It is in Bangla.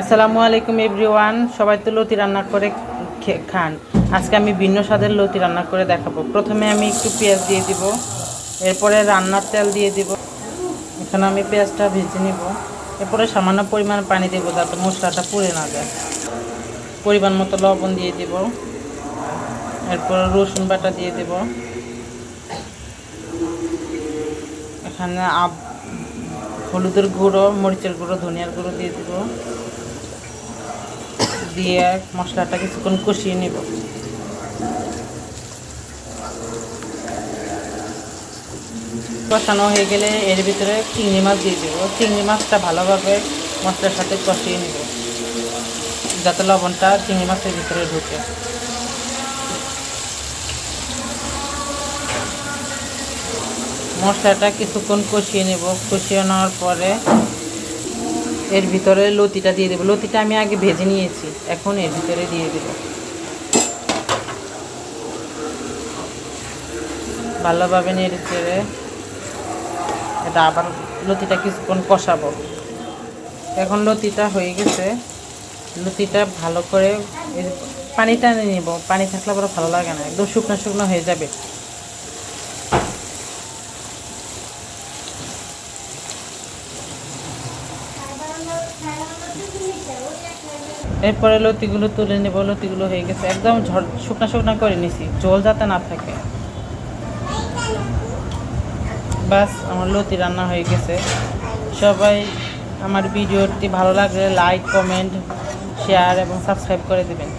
আসসালামু আলাইকুম এভরিওয়ান, সবাই তো লতি রান্না করে খান। আজকে আমি ভিন্ন স্বাদের লতি রান্না করে দেখাবো। প্রথমে আমি একটু পেঁয়াজ দিয়ে দিব, এরপরে রান্নার তেল দিয়ে দিব। এখানে আমি পেঁয়াজটা ভেজে নিব, এরপরে সামান্য পরিমাণ পানি দেবো যাতে মশলাটা পুড়ে না যায়। পরিমাণ মতো লবণ দিয়ে দিব, এরপর রসুন বাটা দিয়ে দেব। এখানে আব, হলুদের গুঁড়ো, মরিচের গুঁড়ো, ধনিয়ার গুঁড়ো দিয়ে দিব। দিয়ে মশলাটা কিছুক্ষণ কষিয়ে নেব। কষানো হয়ে গেলে এর ভিতরে চিংড়ি মাছ দিয়ে দেবো। চিংড়ি মাছটা ভালোভাবে মশলার সাথে কষিয়ে নেব, যাতে লবণটা চিংড়ি মাছের ভিতরে ঢুকে। মশলাটা কিছুক্ষণ কষিয়ে নেব। কষিয়ে নেওয়ার পরে এর ভিতরে লতিটা দিয়ে দেবো। লতিটা আমি আগে ভেজে নিয়েছি, এখন এর ভিতরে দিয়ে দেবো। ভালোভাবে নেড়ে চেড়ে এটা আবার লতিটা কিছুক্ষণ কষাবো। এখন লতিটা হয়ে গেছে। লতিটা ভালো করে পানিটা নিব। পানি থাকলে আবার ভালো লাগে না, একদম শুকনো শুকনো হয়ে যাবে। এরপরে লতিগুলো তুলে নেব, লতিগুলো হয়ে গেছে। একদম ঝড় শুকনা শুকনা করে নিছি, জল যাতে না থাকে। বাস, আমার লতি রান্না হয়ে গেছে। সবাই আমার ভিডিওটি ভালো লাগলে লাইক কমেন্ট শেয়ার এবং সাবস্ক্রাইব করে দেবেন।